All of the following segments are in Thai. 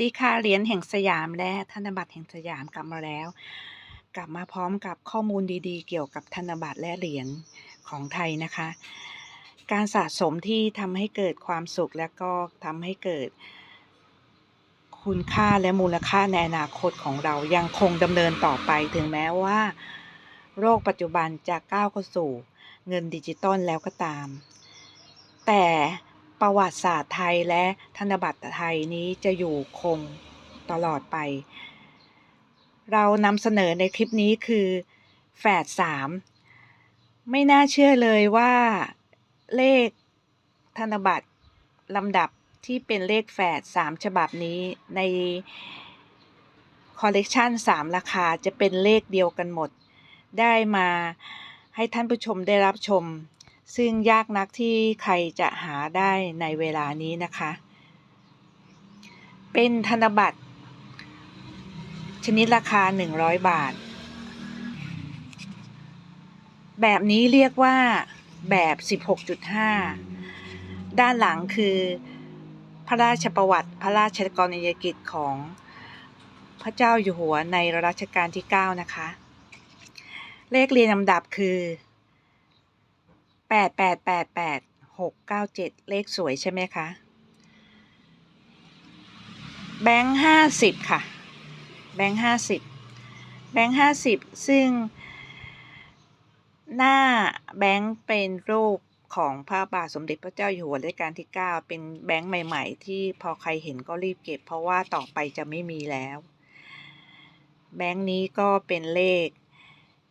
ดีค่ะเหรียญแห่งสยามและธนบัตรแห่งสยามกลับมาแล้ว กลับมาพร้อมกับข้อมูลดีๆ เกี่ยวกับธนบัตรและเหรียญของไทยนะคะ การสะสมที่ทำให้เกิดความสุขและก็ทำให้เกิด คุณค่าและมูลค่าในอนาคตของเรายังคงดำเนินต่อไปถึงแม้ว่าโรคปัจจุบันจะก้าวเข้าสู่เงินดิจิตอลแล้วก็ตาม แต่ ประวัติศาสตร์ไทยและธนบัตรไทยนี้จะอยู่คงตลอดไป เรานำเสนอในคลิปนี้คือแฝดสามไม่น่าเชื่อเลยว่าเลขธนบัตรลำดับที่เป็นเลขแฝดสามฉบับนี้ในคอลเลกชันสามราคาจะเป็นเลขเดียวกันหมด ได้มาให้ท่านผู้ชมได้รับชม ซึ่งยากนักที่ใครจะหาได้ในเวลานี้นะคะ เป็นธนบัตร ชนิดราคา 100 บาท แบบนี้เรียกว่าแบบ 16.5 ด้านหลังคือพระราชประวัติพระราชกรณียกิจของพระเจ้าอยู่หัวในรัชกาลที่ 9 นะคะ เลขเรียงลำดับคือ 8888 697เลขสวยใช่ไหมคะ แบงค์ห้าสิบค่ะ แบงค์ห้าสิบแบงค์ห้าสิบซึ่ง หน้าแบงค์เป็นรูปของพระบาทสมเด็จพระเจ้าอยู่หัวรัชกาลที่ 9 เป็นแบงค์ใหม่ ๆ ที่พอใครเห็นก็รีบเก็บ เพราะว่าต่อไปจะไม่มีแล้ว แบงค์นี้ก็เป็นเลข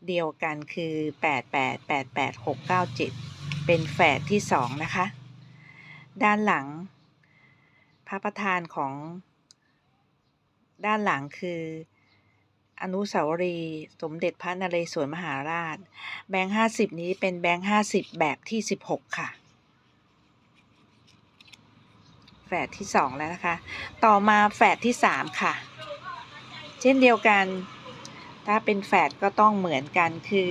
เดียวกันคือ 8888697 เป็นแฝดที่สองนะคะ ด้านหลัง พระประธานของ ด้านหลังคืออนุสาวรีย์สมเด็จพระนเรศวรมหาราช แบงค์ห้าสิบนี้เป็นแบงค์ห้าสิบแบบที่สิบหกค่ะ แฝดที่สองแล้วนะคะ ต่อมาแฝดที่สามค่ะ เช่นเดียวกัน ถ้าเป็นแฝดก็ต้องเหมือนกันคือ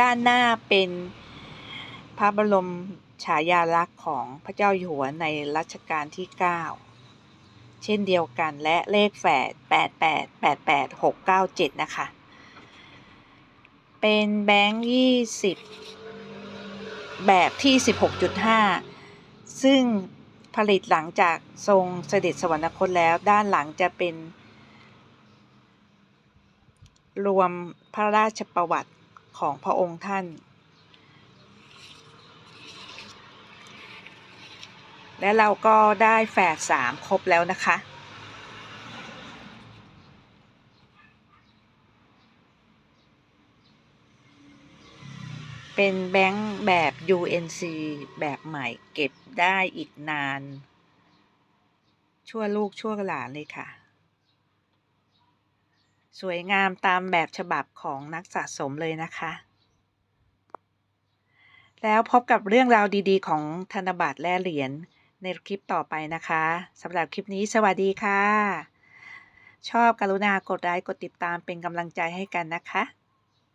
ด้านหน้าเป็น พระบรมฉายาลักษณ์ของพระเจ้าอยู่หัวในรัชกาลที่ 9 เช่นเดียวกันและเลขแฝด88 88 697 นะคะ เป็นแบงค์20 แบบที่ 16.5 ซึ่งผลิตหลังจากทรงเสด็จสวรรคตแล้วด้านหลังจะเป็น รวมพระราชประวัติของพระองค์ท่าน และเราก็ได้แฝดสามครบแล้วนะคะ เป็นแบงค์แบบ UNC แบบใหม่เก็บได้อีกนาน ชั่วลูกชั่วหลานเลยค่ะ สวยงามตามแบบฉบับของนักสะสมเลยนะคะแล้วพบกับเรื่องราวดีๆ ของธนบัตรและเหรียญ ในคลิปต่อไปนะคะสำหรับคลิปนี้สวัสดีค่ะ ชอบกรุณากดไลค์กดติดตามเป็นกำลังใจให้กันนะคะ